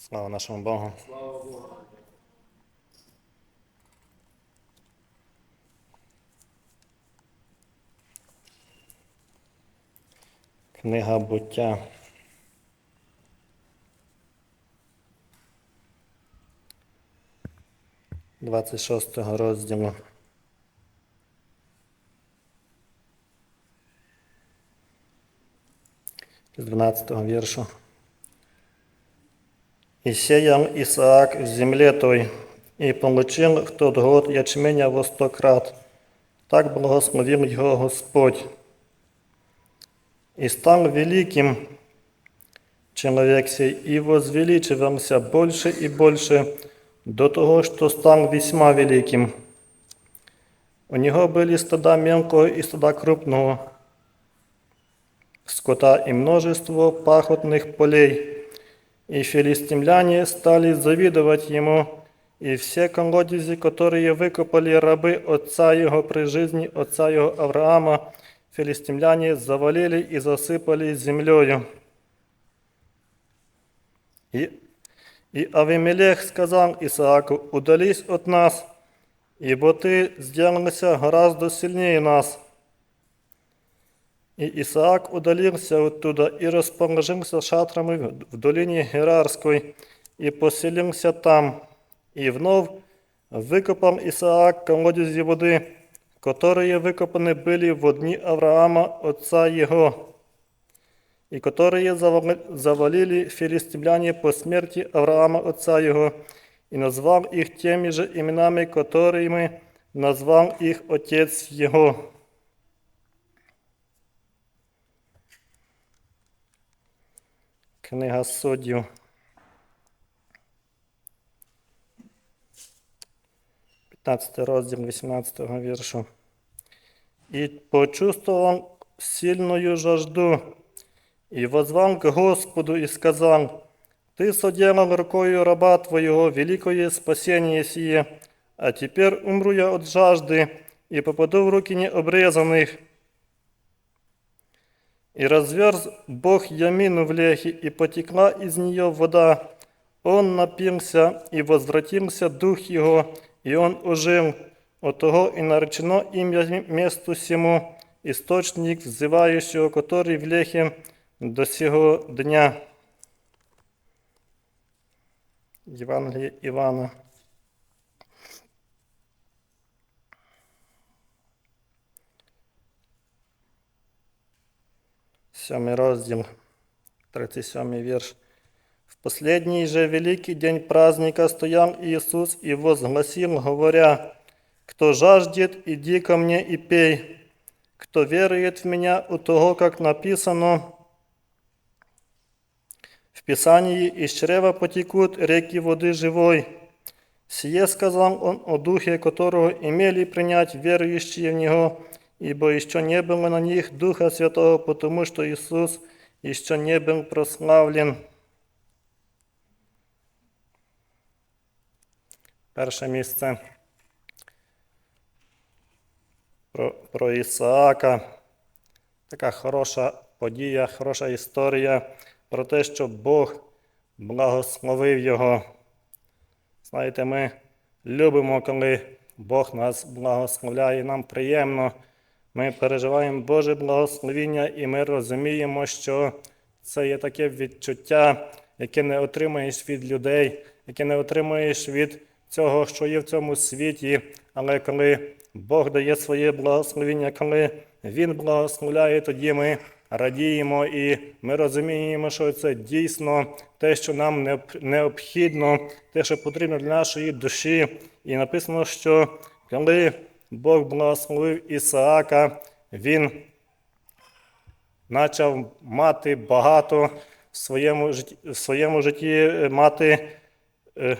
Слава нашому Богу. Слава Богу. Книга буття. Двадцять шостого розділу. З 12 віршу. И сеял Исаак в земле той, и получил в тот год ячменя во сто крат. Так благословил его Господь. И стал великим человек сей, и возвеличивался больше и больше до того, что стал весьма великим. У него были стада мелкого и стада крупного, скота и множество пахотных полей И филистимляне стали завидовать ему, и все колодези, которые выкопали рабы отца его при жизни отца его Авраама, филистимляне завалили и засыпали землею. И, и Авимелех сказал Исааку, удались от нас, ибо ты сделался гораздо сильнее нас. И Исаак удалился оттуда и расположился шатрами в долине Герарской и поселился там. И вновь выкопал Исаак колодези воды, которые выкопаны были в дни Авраама, отца его, и которые завали- завалили филистимляне по смерти Авраама, отца его, и назвал их теми же именами, которыми назвал их отец его. Книга суддів. П'ятнадцятий розділ 18 віршу. І почувствовал сильную жажду, и возвал к Господу и сказал, Ты соделал рукою раба Твоего великое спасение сие, а теперь умру я от жажды и попаду в руки необрезанных. И разверз Бог ямину в лехе, и потекла из нее вода. Он напился, и возвратился дух его, и он ожил. От и наречено имя месту сему, источник, взывающего, который в лехе до сего дня. Євангеліє Івана. Сьомий розділ, 37 вірш. В последний же великий день праздника стоял Иисус и возгласил, говоря, «Кто жаждет, иди ко мне и пей. Кто верует в Меня, у того, как написано, в Писании из чрева потекут реки воды живой». Сие сказал он о духе, которого имели принять верующие в Него, ибо еще не было на них Духа Святого, потому что Иисус еще не был прославлен. Перше місце про, про Ісаака. Така хороша подія, хороша історія про те, що Бог благословив його. Знаєте, ми любимо, коли Бог нас благословляє, нам приємно. Ми переживаємо Боже благословіння, і ми розуміємо, що це є таке відчуття, яке не отримаєш від людей, яке не отримаєш від цього, що є в цьому світі. Але коли Бог дає своє благословіння, коли Він благословляє, тоді ми радіємо і ми розуміємо, що це дійсно те, що нам необхідно, те, що потрібно для нашої душі. І написано, що коли Бог благословив Ісаака, він почав мати багато в своєму житті, в своєму житті е, мати е,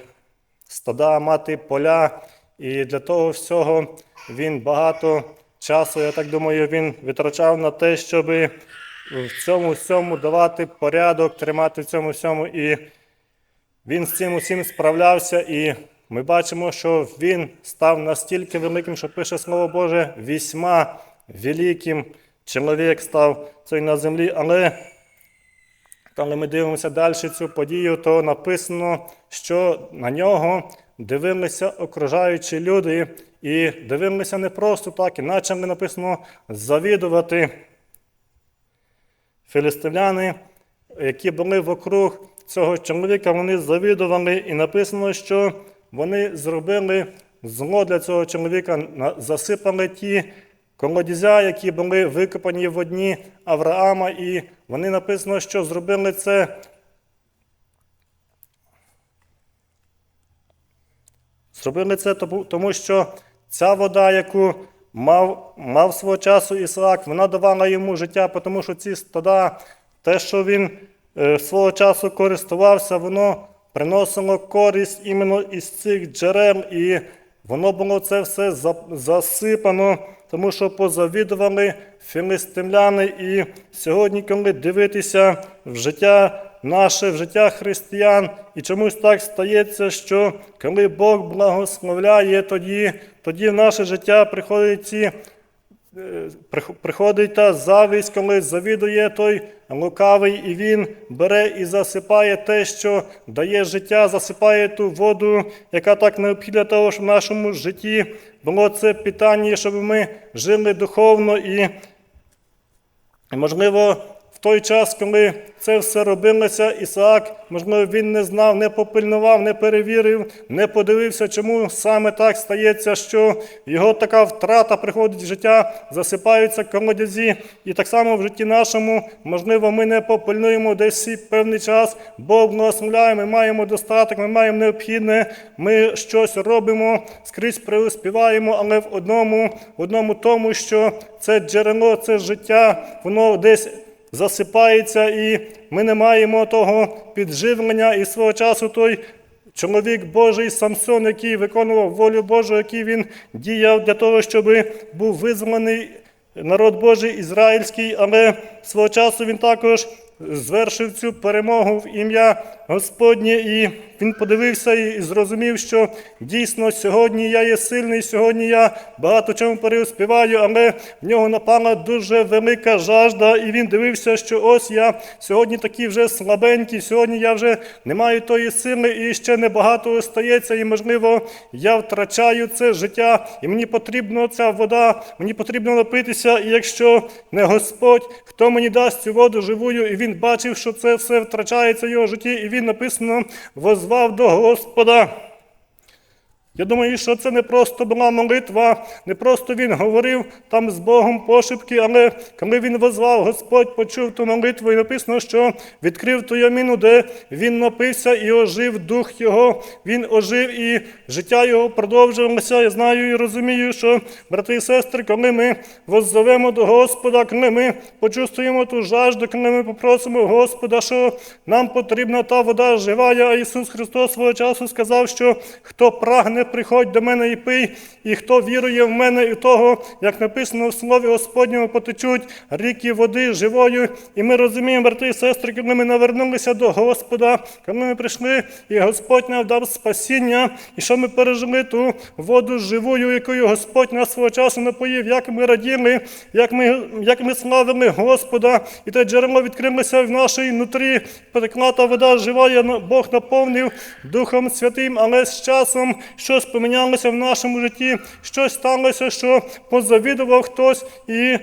стада, мати поля. І для того всього він багато часу, я так думаю, він витрачав на те, щоб в цьому всьому давати порядок, тримати в цьому всьому. І він з цим усім справлявся, і ми бачимо, що він став настільки великим, що пише Слово Боже, вісьма великим чоловік став цей на землі, але коли ми дивимося далі цю подію, то написано, що на нього дивилися окружаючі люди, і дивилися не просто так, іначе не написано завідувати. Філістимляни, які були вокруг цього чоловіка, вони завідували, і написано, що вони зробили зло для цього чоловіка, засипали ті колодязя, які були викопані в одні Авраама, і вони написано, що зробили це. Зробили це тому, що ця вода, яку мав, мав свого часу Ісаак, вона давала йому життя, тому що ці стада, те, що він е, свого часу користувався, воно приносило користь іменно із цих джерел, і воно було це все засипано, тому що позавідували філістимляни. І сьогодні, коли дивитися в життя наше, в життя християн, і чомусь так стається, що коли Бог благословляє, тоді, тоді в наше життя приходять ці приходить та завість, коли завідує той лукавий, і він бере і засипає те, що дає життя, засипає ту воду, яка так необхідна того, щоб в нашому житті було це питання, щоб ми жили духовно і можливо, той час, коли це все робилося, Ісаак, можливо, він не знав, не попильнував, не перевірив, не подивився, чому саме так стається, що його така втрата приходить в життя, засипаються колодязі. І так само в житті нашому, можливо, ми не попильнуємо десь певний час, Бог благословляє, ми маємо достаток, ми маємо необхідне, ми щось робимо, скрізь преуспіваємо, але в одному, в одному тому, що це джерело, це життя, воно десь засипається, і ми не маємо того підживлення. І свого часу той чоловік Божий Самсон, який виконував волю Божу, який він діяв для того, щоб був визваний народ Божий ізраїльський, але свого часу він також звершив цю перемогу в ім'я Господнє, і він подивився і зрозумів, що дійсно сьогодні я є сильний, сьогодні я багато чому переуспіваю, але в нього напала дуже велика жажда, і він дивився, що ось я сьогодні такий вже слабенький, сьогодні я вже не маю тої сили, і ще небагато остається, і можливо я втрачаю це життя, і мені потрібна ця вода, мені потрібно напитися, і якщо не Господь, хто мені дасть цю воду живую, і він бачив, що це все втрачається в його житті, і він написано возвав до Господа. Я думаю, що це не просто була молитва, не просто він говорив там з Богом пошепки, але коли він возвав, Господь почув ту молитву, і написано, що відкрив ту яміну, де він напився і ожив дух його, він ожив і життя його продовжувалося. Я знаю і розумію, що брати і сестри, коли ми воззовемо до Господа, коли ми почувствуємо ту жажду, коли ми попросимо Господа, що нам потрібна та вода жива, а Ісус Христос свого часу сказав, що хто прагне, приходь до мене і пий, і хто вірує в мене, і того, як написано в Слові Господньому, потечуть ріки води живою. І ми розуміємо, брати і сестри, коли ми навернулися до Господа, коли ми прийшли, і Господь нам дав спасіння, і що ми пережили? Ту воду живою, якою Господь нас свого часу напоїв, як ми раділи, як ми, як ми славили Господа, і те джерело відкрилося в нашій нутрі, потекла та вода жива, Бог наповнив Духом Святим, але з часом щось помінялося в нашому житті, щось сталося, що позавідував хтось, і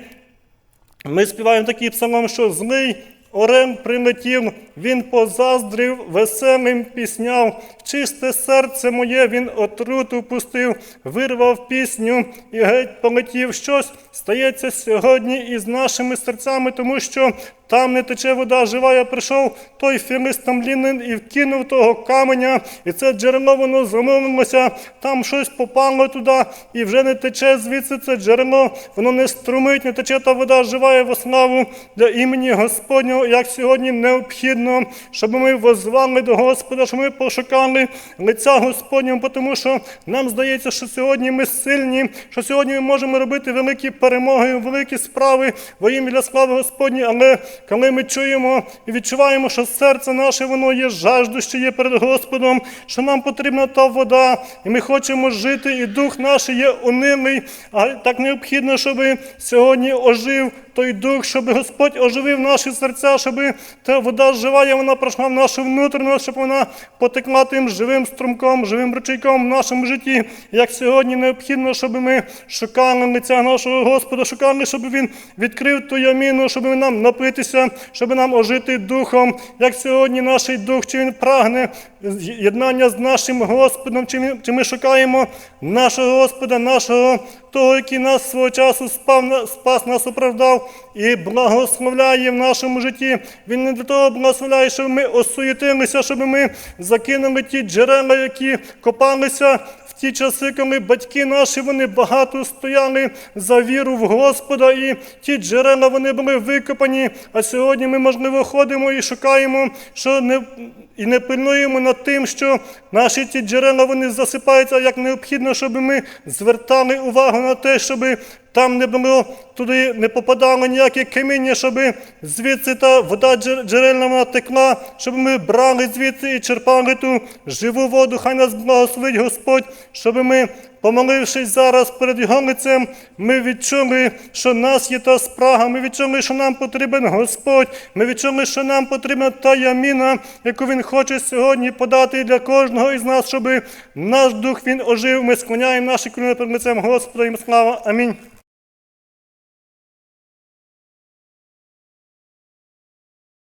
ми співаємо такий псалом, що злий орем прилетів, він позаздрив веселим пісням. Чисте серце моє він отруту пустив, вирвав пісню і геть полетів. Щось стається сьогодні із нашими серцями, тому що там не тече вода жива. Я прийшов той філистамлінин і вкинув того каменя, і це джерело воно замовилося, там щось попало туди, і вже не тече звідси це джерело, воно не струмить, не тече та вода жива во славу для імені Господнього, як сьогодні необхідно, щоб ми возвали до Господа, щоб ми пошукали лиця Господнього, тому що нам здається, що сьогодні ми сильні, що сьогодні ми можемо робити великі перемоги, великі справи во ім'я для слави Господні, але коли ми чуємо і відчуваємо, що серце наше воно є жаждуще, є перед Господом, що нам потрібна та вода, і ми хочемо жити, і дух наш є унилий, а так необхідно, щоб сьогодні ожив той дух, щоб Господь оживив наші серця, щоб та вода жива, вона пройшла в нашу внутрішність, щоб вона потекла тим живим струмком, живим ручейком в нашому житті. Як сьогодні необхідно, щоб ми шукали лиця нашого Господа, шукали, щоб Він відкрив ту яміну, щоб нам напитися, щоб нам ожити духом. Як сьогодні наш дух, чи він прагне єднання з нашим Господом, чи ми, чи ми шукаємо нашого Господа, нашого того, який нас свого часу спав, спас, нас оправдав і благословляє в нашому житті. Він не для того благословляє, щоб ми осуєтилися, щоб ми закинули ті джерела, які копалися в ті часи, коли батьки наші вони багато стояли за віру в Господа, і ті джерела вони були викопані. А сьогодні ми, можливо, ходимо і шукаємо, що не і не пильнуємо над тим, що наші ті джерела вони засипаються, як необхідно, щоб ми звертали увагу на те, щоб там не було туди не попадало ніяке каміння, щоб звідси та вода джерельна вона текла, щоб ми брали звідси і черпали ту живу воду. Хай нас благословить Господь, щоб ми, помолившись зараз перед його лицем, ми відчули, що нас є та спрага. Ми відчули, що нам потрібен Господь. Ми відчули, що нам потрібна та яміна, яку Він хоче сьогодні подати для кожного із нас, щоб наш дух він ожив. Ми склоняємо наші коліна перед лицем Господа. Їм слава. Амінь.